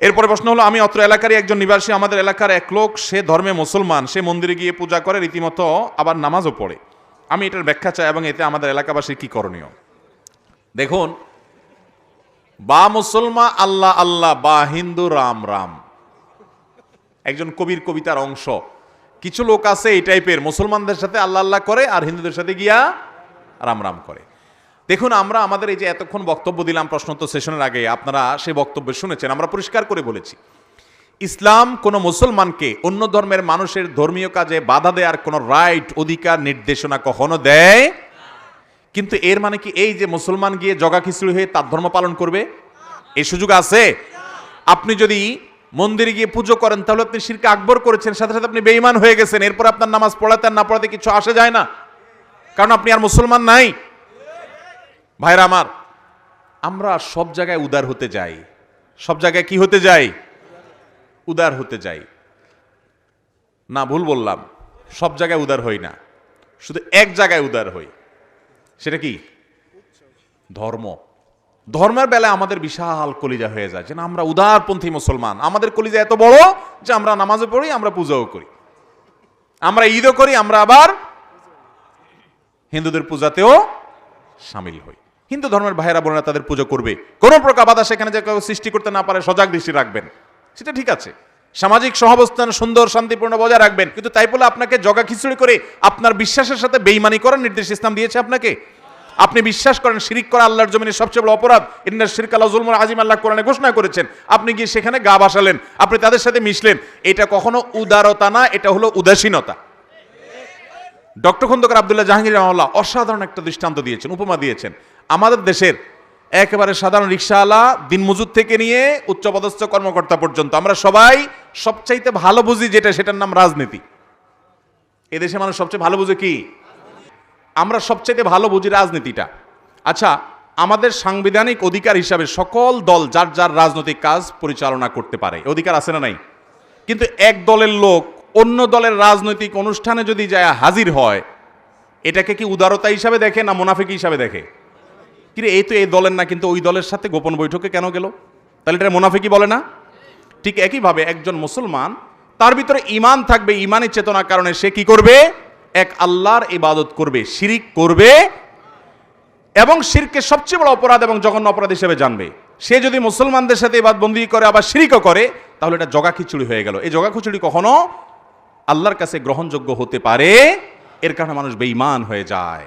এরপরে প্রশ্ন হলো, আমি অত্র এলাকারই একজন নিবাসী, আমাদের এলাকার এক লোক, সে ধর্মে মুসলমান, সে মন্দিরে গিয়ে পূজা করে, রীতিমতো আবার নামাজও পড়ে। আমি এটার ব্যাখ্যা চাই এবং এতে আমাদের এলাকাবাসীর কি করণীয়? দেখুন, বা মুসলমান আল্লাহ আল্লাহ, বা হিন্দু, রাম রাম। একজন কবির কবিতার অংশ। কিছু লোক আছে এই টাইপের মুসলমানদের সাথে আল্লাহ আল্লাহ করে, আর হিন্দুদের সাথে গিয়া রাম রাম করে। দেখুন, আমরা আমাদের এই যে এতক্ষণ বক্তব্য দিলাম প্রশ্নোত্তর সেশনের আগে, আপনারা সেই বক্তব্য শুনেছেন, আমরা পরিষ্কার করে বলেছি। ইসলাম কোনো মুসলমানকে অন্য ধর্মের মানুষের ধর্মীয় কাজে বাধা দেওয়ার কোনো রাইট অধিকার, নির্দেশনা কখনো দেয়? কিন্তু এর মানে কি এই যে মুসলমান গিয়ে জগা খিচুড়ি হয়ে তার ধর্ম পালন করবে? এই সুযোগ আছে? আপনি যদি মন্দিরে গিয়ে পুজো করেন, তাহলে আপনি শিরকে আকবর করেছেন, সাথে সাথে আপনি বেঈমান হয়ে গেছেন, এরপর আপনার নামাজ পড়াতে আর না পড়াতে কিছু আসে যায় না। কারণ আপনি আর মুসলমান নাই। ভাইরা আমার, আমরা সব জায়গায় উদার হতে যাই। সব জায়গায় কি হতে যাই? উদার হতে যাই। না, ভুল বললাম। সব জায়গায় উদার হই না। শুধু এক জায়গায় উদার হই। সেটা কি? ধর্ম। ধর্মের বেলায় আমাদের বিশাল কলিজা হয়ে যায় যে না, আমরা উদারপন্থী মুসলমান। আমাদের কলিজা এত বড় যে আমরা নামাজও পড়ি, আমরা পূজাও করি। আমরা ঈদও করি, আমরা আবার হিন্দুদের পূজাতেও সামিল হই। হিন্দু ধর্মের ভাইয়েরা বোনেরা তাদের পুজো করবে। কোন প্রকার বাধা সেখানে যে কেউ সৃষ্টি করতে না পারে, সজাগ দৃষ্টি রাখবেন। সেটা ঠিক আছে। সামাজিক সহাবস্থান, সুন্দর, শান্তিপূর্ণ বজায় রাখবেন। কিন্তু তাই বলে আপনাকে জগা খিচুড়ি করে আপনার বিশ্বাসের সাথে বেইমানি করার নির্দেশ ইসলাম দিয়েছে আপনাকে। আপনি বিশ্বাস করেন, শিরিক করা আল্লাহর জমিনের সবচেয়ে বড় অপরাধ। ইন্না শিরক আল্লাহ জুলমুল আজিম আল্লাহ কোরআনে ঘোষণা করেছেন, আপনি গিয়ে সেখানে গা বাসালেন আপনি তাদের সাথে মিশলেন। এটা কখনো উদারতা না, এটা হলো উদাসীনতা। ডক্টর খন্দকার আবদুল্লাহ জাহাঙ্গীর রহমাল্লাহ অসাধারণ একটা দৃষ্টান্ত দিয়েছেন, উপমা দিয়েছেন। আমাদের দেশের একেবারে সাধারণ রিক্সাওয়ালা দিনমজুর থেকে নিয়ে উচ্চপদস্থ কর্মকর্তা পর্যন্ত আমরা সবাই সবচাইতে ভালো বুঝি যেটা, সেটার নাম রাজনীতি। এদেশে মানুষ সবচেয়ে ভালো বুঝে কি? আমরা সবচাইতে ভালো বুঝি রাজনীতিটা। আচ্ছা আমাদের সাংবিধানিক অধিকার হিসাবে সকল দল যার যার রাজনৈতিক কাজ পরিচালনা করতে পারে, অধিকার আছে না নাই? কিন্তু এক দলের লোক অন্য দলের রাজনৈতিক অনুষ্ঠানে যদি যায় হাজির হয়, এটাকে কি উদারতা হিসাবে দেখে না মুনাফিক হিসাবে দেখে? কিরে এই তো এই দলের না, কিন্তু ওই দলের সাথে গোপন বৈঠকে কেন গেল? তাহলে এটা মুনাফিকি বলে না? ঠিক একইভাবে একজন মুসলমান, তার ভিতরে ইমান থাকবে ইমানের চেতনার কারণে সে কি করবে? এক আল্লাহর ইবাদত করবে, শিরিক করবে, এবং শিরকে সবচেয়ে বড় অপরাধ এবং জঘন্য অপরাধ হিসেবে জানবে। সে যদি মুসলমানদের সাথে এবার বন্দি করে, আবার শিরিকও করে, তাহলে এটা জগা খিচুড়ি হয়ে গেল। এই জগা খিচুড়ি কখনো আল্লাহর কাছে গ্রহণযোগ্য হতে পারে এর কারণে মানুষ বেঈমান হয়ে যায়।